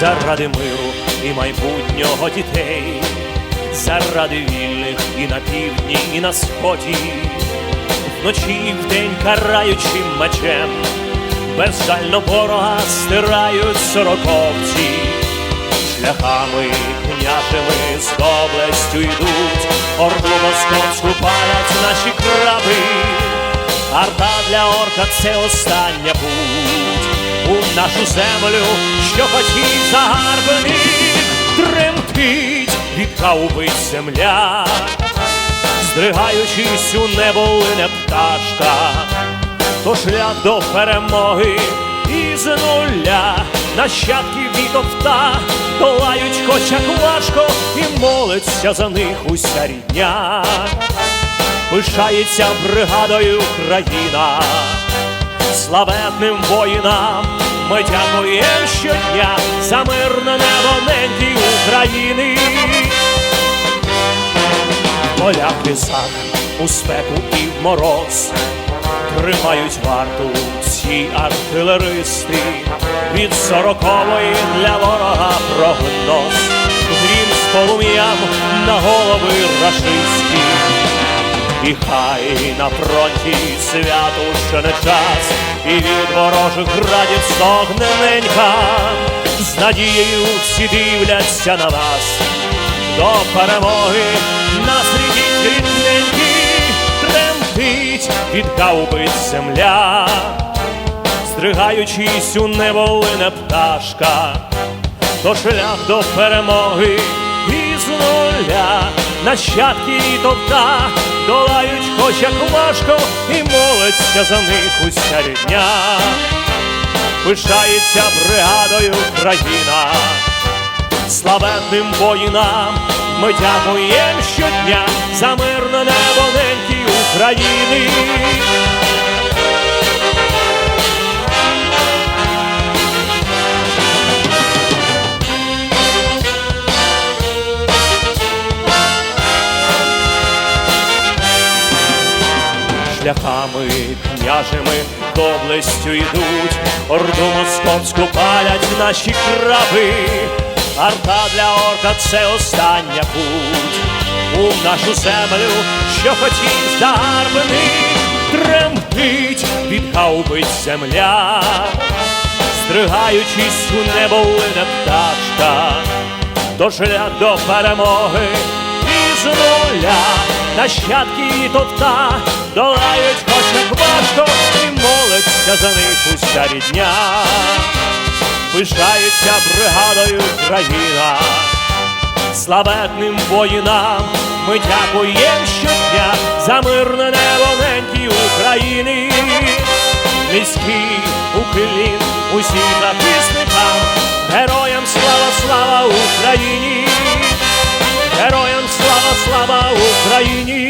заради миру і майбутнього дітей, заради вільних і на півдні, і на сході, вночі і вдень караючим мечем, безжально ворога стирають сороковці, шляхами княжими з доблестю йдуть, орду московську палять наші краби. Арта для орка це остання путь нашу землю, що хотів загарбник, тремтить від хаубиць земля, здригаючись у небо лине пташка, то шлях до перемоги із нуля, нащадки вітовта долають хоч важко, і молиться за них уся рідня. Пишається бригадою країна, славетним воїнам ми дякуємо щодня за мирне небо неньки України. В полях лісах у спеку і в мороз тримають варту ці артилеристи від сорокової для ворога прогноз, грім з полум'ям на голови рашистські. І хай на фронті святу ще не час, і від ворожих градів стогне ненька, з надією всі дивляться на вас, до перемоги нас рідіть рідненькі, тремтить від гаубиць земля, стригаючись у небо лине пташка, то шлях до перемоги із нуля нащадки товта долають хоч як важко і молиться за них уся рідня, пишається бригадою країна, славетним воїнам ми дякуємо щодня за мирне небо неньки України. Шляхами княжими доблестю йдуть, орду московську палять наші краби, арта для орка це остання путь. У нашу землю, що хотів загарбник, тремтить від гаубиць земля, стригаючись у небо лине пташка, шлях до перемоги із нуля нащадки і товта. Долають хоч як і молиться за них уся рідня, пишається бригадою країна, славетним воїнам ми дякуємо щодня за мирне небо ненькі України, міський уклін усім захисникам, героям слава, слава Україні. країні.